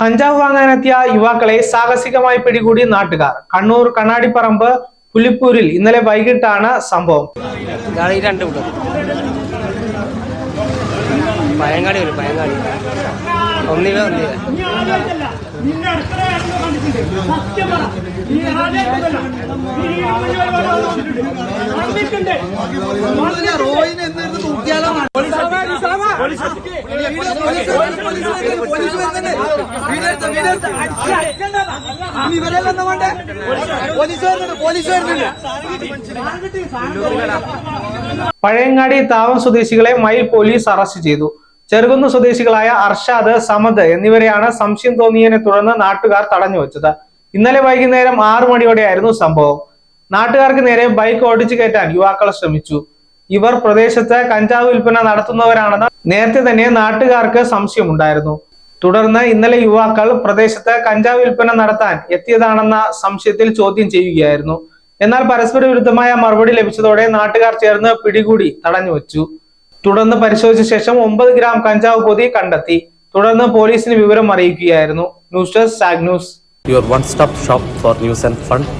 കഞ്ചാവ് വാങ്ങാനെത്തിയ യുവാക്കളെ സാഹസികമായി പിടികൂടി നാട്ടുകാർ. കണ്ണൂർ കണ്ണാടിപ്പറമ്പ് പുലിപ്പൂരിൽ ഇന്നലെ വൈകിട്ടാണ് സംഭവം. ഇതാണ് ഈ രണ്ട് കൂട്ടർ പയങ്ങാടി ഒന്നില ഒന്നില പഴയങ്ങാടി താവം സ്വദേശികളെ മയിൽ പോലീസ് അറസ്റ്റ് ചെയ്തു. ചെറുകുന്ന് സ്വദേശികളായ അർഷാദ് സമദ് എന്നിവരെയാണ് സംശയം തോന്നിയതിനെ തുടർന്ന് നാട്ടുകാർ തടഞ്ഞു വെച്ചത്. ഇന്നലെ വൈകുന്നേരം ആറു മണിയോടെയായിരുന്നു സംഭവം. നാട്ടുകാർക്ക് നേരെ ബൈക്ക് ഓടിച്ചു കയറ്റാൻ യുവാക്കൾ ശ്രമിച്ചു. ഇവർ പ്രദേശത്ത് കഞ്ചാവ് വിൽപ്പന നടത്തുന്നവരാണെന്ന് നേരത്തെ തന്നെ നാട്ടുകാർക്ക് സംശയമുണ്ടായിരുന്നു. തുടർന്ന് ഇന്നലെ യുവാക്കൾ പ്രദേശത്ത് കഞ്ചാവ് വിൽപ്പന നടത്താൻ എത്തിയതാണെന്ന സംശയത്തിൽ ചോദ്യം ചെയ്യുകയായിരുന്നു. എന്നാൽ പരസ്പര വിരുദ്ധമായ മറുപടി ലഭിച്ചതോടെ നാട്ടുകാർ ചേർന്ന് പിടികൂടി തടഞ്ഞു വച്ചു. തുടർന്ന് പരിശോധിച്ച ശേഷം ഒമ്പത് ഗ്രാം കഞ്ചാവ് പൊതി കണ്ടെത്തി. തുടർന്ന് പോലീസിന് വിവരം അറിയിക്കുകയായിരുന്നു. News desk news. Your one stop shop for news and fun.